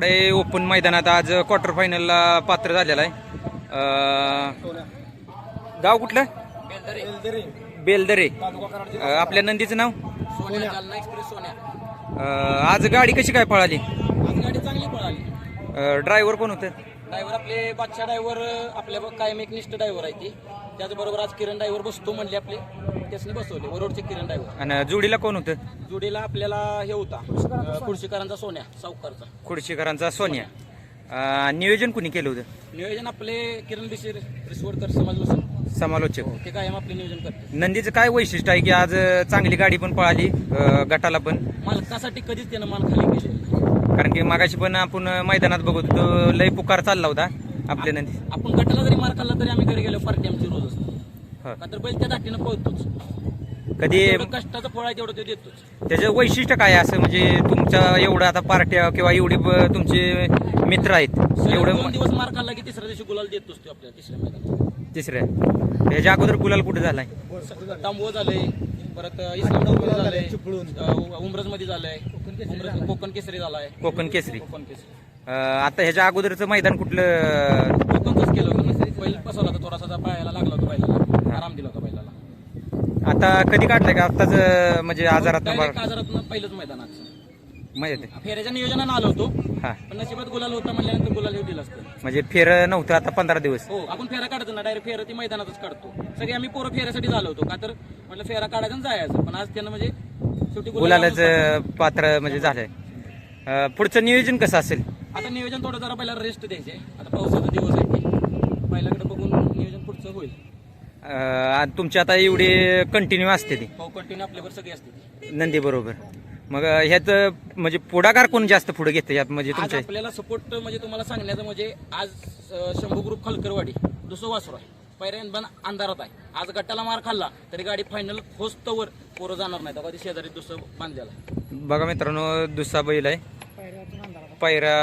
इकडे ओपन मैदानात आज क्वार्टर फायनलला पात्र झालेला आहे. गाव कुठलं? बेलदरे. आपल्या नंदीचं नाव? सोन्या जालना एक्सप्रेस सोन्या. अं, आज गाडी कशी काय पळाली? आज गाडी चांगली पळाली. ड्रायव्हर कोण होतं? ड्रायव्हर आपले बादशा ड्रायव्हर आपल्या कायम एक निष्ठ ड्रायव्हर आहे ती. त्याचबरोबर आज किरण ड्रायव्हर बसतो म्हणले आपले. त्यासनी बसवले. वरोडचे किरण ड्रायव्हर आणि जोडीला कोण होतं? जोडीला आपल्याला हे होता अं, खुर्शीकरांचा सोन्या सावकारचा. खुर्शीकरांचा सोन्या. अं, नियोजन कुणी केलं होतं? नियोजन आपले किरण बिशीर रिसवडकर समाज वसूल समालोचक ते कायम आपले नियोजन करते. नंदीचं काय वैशिष्ट्य आहे की आज अं, चांगली गाडी पण पळाली अं, गटाला पण? मालकासाठी कधीच त्यानं मान खाली केलेलं नाही. कारण की मागाशी पण आपण मैदानात बघत होतो लय पुकार चालला होता आपल्या नंदी. आपण गटाला जरी मार खाल्ला तरी आम्ही घरी गेलो पार्टी आमची रोज असतो. हो. का तर बैल त्या दाटीनं पळतोच. कधी जेवढं कष्टाचं फळ आहे तेवढं तो देतोच. त्याचं वैशिष्ट्य काय आहे असं? म्हणजे तुमच्या एवढं आता पार्ट्या किंवा एवढे ब- तुमचे मित्र आहेत सलग एवढं दोन म- दिवस मार खाल्ला की तिसऱ्या दिवशी गुलाल देतोच तो आपल्या तिसऱ्या मैदानात. तिसऱ्या. ह्याच्या अगोदर गुलाल कुठे झालाय? तांबव झालंय परत इस्लामपूर झालंय उमरजमध्ये झालंय. उमरज- कोकण केसरी झालाय. कोकण केसरी. कोकण केसरी. अं, आता ह्याच्या अगोदरचं मैदान कुठलं? कोकणच केलं होतं बैल बसवला होता थोडासा पायाला लागला होता बैलाला. आराम दिला होता बैलाला. आता कधी काढलंय का? आताच म्हणजे आजारात आजारात पहिलंच मैदानाचं माहिती फेऱ्याच्या नियोजनानं आलो होतो हा. पण नशिबात गुलाल होता म्हणल्यानंतर गुलाल येऊ दिला असतं. म्हणजे फेर नव्हतं आता पंधरा दिवस. हो आपण फेरा काढतो ना डायरेक्ट फेरा ती मैदानातच काढतो. सगळे आम्ही पोरं फेऱ्यासाठी झालो होतो का तर म्हटलं फेरा काढायचा जायचं. पण आज त्यानं म्हणजे शेवटी गुलाल गुलालाच पात्र म्हणजे झालंय. पुढचं नियोजन कसं असेल? आता नियोजन थोडं जरा पहिला रेस्ट द्यायचे आता पावसाचा दिवस आहे. पहिल्याकडे बघून नियोजन पुढचं होईल. अं, तुमची आता एवढी कंटिन्यू असते ती? कंटिन्यू आपल्यावर सगळी असते. नंदी बरोबर. मग अं, ह्यात अं, म्हणजे पुढाकार कोण जास्त पुढे घेते यात? म्हणजे आज तुमच्या आपल्याला सपोर्ट म्हणजे तुम्हाला सांगण्याचं म्हणजे आज अं, शंभू ग्रुप खलकरवाडी दुसरं वासरू आहे. पहिल्यांदा पण अंधारात आहे. आज गट्टाला मार खाल्ला तरी गाडी फायनल होस्तवर पोरं जाणार नाही तेव्हा ती शेजारी दुसरं बांधलेला आहे. बघा मित्रांनो दुसरा बैल आहे. पायरा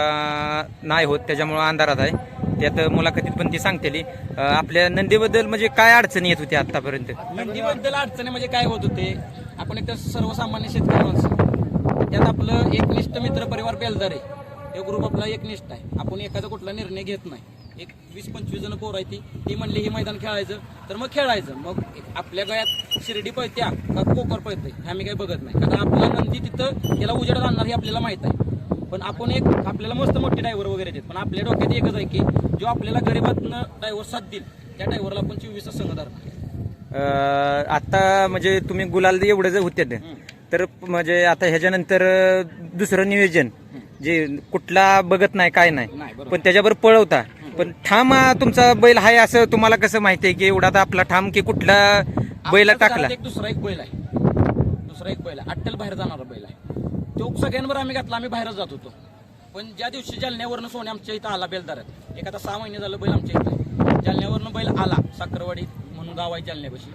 नाही होत त्याच्यामुळं अंधारात आहे. त्यात मुलाखतीत पण ती सांगतेली. आपल्या नंदीबद्दल म्हणजे काय अडचणी येत होत्या आतापर्यंत? नंदीबद्दल अडचणी म्हणजे काय होत होते? आपण एक तर सर्वसामान्य शेतकरी माणसं त्यात आपलं एकनिष्ठ मित्र परिवार बेलदार आहे. हे ग्रुप आपला एकनिष्ठ आहे. आपण एखादा कुठला निर्णय घेत नाही. एक वीस पंचवीस जण पोर आहे ती. ती म्हणली हे मैदान खेळायचं तर मग खेळायचं. मग आपल्या गळ्यात शिर्डी पळत्या का कोकर पळते हे आम्ही काही बघत नाही. कारण आपला नंदी तिथं त्याला उजेडात आणणार हे आपल्याला माहीत आहे. पण आपण एक आपल्याला मस्त मोठे ड्रायव्हर वगैरे देत. पण आपल्या डोक्यात एकच आहे की जो आपल्याला गरीबातनं ड्रायव्हर साथ देईल त्या ड्रायव्हरला आपण चोवीस संघ आता म्हणजे तुम्ही गुलाल एवढं जर होते तर म्हणजे आता ह्याच्यानंतर दुसरं नियोजन जे कुठला बघत नाही काय नाही पण त्याच्यावर पळवता पण ठाम तुमचा बैल आहे असं तुम्हाला कसं माहिती आहे की एवढा आता आपला ठाम की कुठला बैल टाकला? दुसरा एक बैल आहे. दुसरा एक बैल आहे. अट्टल बाहेर जाणारा बैल आहे. तो सगळ्यांवर आम्ही घातला आम्ही बाहेरच जात होतो. पण ज्या दिवशी जालन्यावरनं सोने आमच्या इथं आला बेलदारात एक आता सहा महिने झालं बैल आमच्या इथं. जालन्यावरनं बैल आला साखरवाडी म्हणून गाव आहे जालन्यापाशी.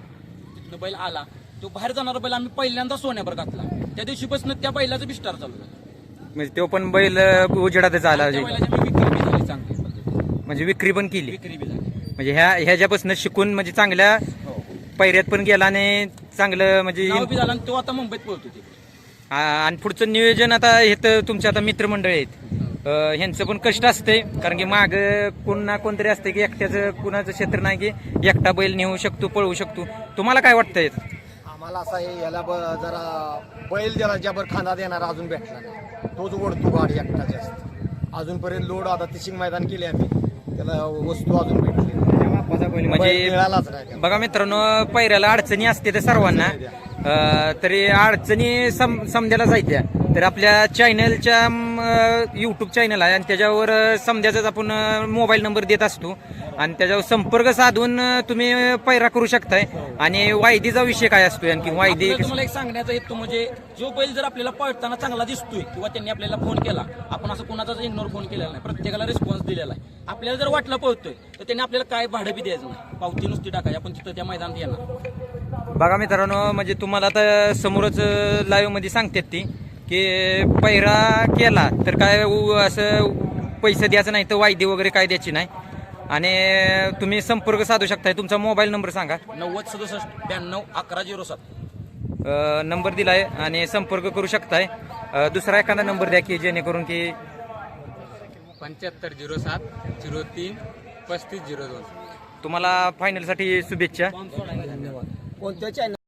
तिथनं बैल आला. तो बाहेर जाणारा बैल आम्ही पहिल्यांदा सोन्यावर घातला. त्या दिवशीपासून त्या बैलाचं बिस्टार चालू झालं. म्हणजे तो पण बैल उजेडातच आला त्या बैलाची मी विक्री बी झाली चांगली पद्धतीने. म्हणजे विक्री पण केली. विक्री बी झाली. म्हणजे ह्या ह्याच्यापासून शिकून म्हणजे चांगल्या पैऱ्यात पण गेला आणि चांगलं म्हणजे नाव बी झालं आणि तो आता मुंबईत पळतो ते आणि पुढचं नियोजन आता हे तर तुमचे आता मित्रमंडळ आहेत. ह्यांचं पण कष्ट असते कारण की माग कोण ना कोणतरी असते की एकट्याचं कुणाचं क्षेत्र नाही की एकटा बैल नेऊ शकतो पळवू शकतो. तुम्हाला काय वाटतंय? आम्हाला असा आहे याला ब जरा बैल जरा ज्यावर खांदा देणारा अजून भेटला नाही. तोच ओढतो गाडी एकटा जास्त. अजूनपर्यंत लोड आता तिशिंग मैदान केले आम्ही. त्याला वस्तू अजून भेटली. म्हणजे मिळालाच नाही. बघा मित्रांनो पैऱ्याला अडचणी असते तर सर्वांना. तरी अडचणी सम समजायला जायच्या. तर आपल्या चॅनलच्या युट्यूब चॅनल आहे आणि त्याच्यावर समजायचाच आपण मोबाईल नंबर देत असतो. आणि त्याच्यावर संपर्क साधून तुम्ही पैरा करू शकताय. आणि वायदीचा विषय काय असतो आणखी? वायदी तुम्हाला एक सांगण्याचा हेतू म्हणजे जो बैल जर आपल्याला पळताना चांगला दिसतोय किंवा त्यांनी आपल्याला फोन केला आपण असं कोणाचाच इग्नोर फोन केलेला नाही. प्रत्येकाला रिस्पॉन्स दिलेला आहे. आपल्याला जर वाटलं पळतोय तर त्यांनी आपल्याला काय भाडं बी द्यायचं नाही. पावती नुसती टाकायची. आपण तिथं त्या मैदानात येणार. बघा मित्रांनो म्हणजे तुम्हाला आता समोरच लाईव्हमध्ये सांगतात ती की पैरा केला तर काय असं पैसे द्यायचं नाही तर वायदे वगैरे काय द्यायची नाही. आणि तुम्ही संपर्क साधू शकताय. तुमचा मोबाईल नंबर सांगा. नव्वद सदुसष्ट ब्याण्णव अकरा झिरो सात. नंबर दिलाय आणि संपर्क करू शकताय. अ, दुसरा एखादा नंबर द्या की जेणेकरून की पंच्याहत्तर झिरो सात झिरो तीन पस्तीस झिरो दोन. तुम्हाला फायनलसाठी शुभेच्छा. कोणत्या चॅनल